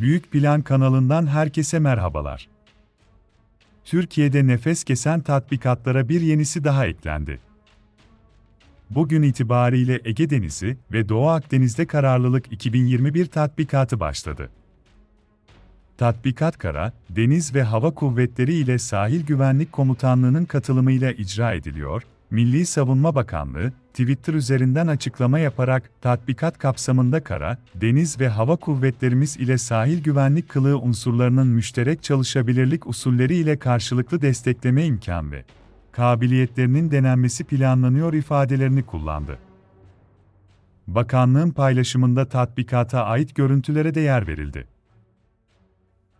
Büyük Plan kanalından herkese merhabalar. Türkiye'de nefes kesen tatbikatlara bir yenisi daha eklendi. Bugün itibariyle Ege Denizi ve Doğu Akdeniz'de kararlılık 2021 tatbikatı başladı. Tatbikat kara, deniz ve hava kuvvetleri ile Sahil Güvenlik Komutanlığı'nın katılımıyla icra ediliyor, Milli Savunma Bakanlığı, Twitter üzerinden açıklama yaparak, tatbikat kapsamında kara, deniz ve hava kuvvetlerimiz ile sahil güvenlik kılığı unsurlarının müşterek çalışabilirlik usulleri ile karşılıklı destekleme imkan ve kabiliyetlerinin denenmesi planlanıyor ifadelerini kullandı. Bakanlığın paylaşımında tatbikata ait görüntülere de yer verildi.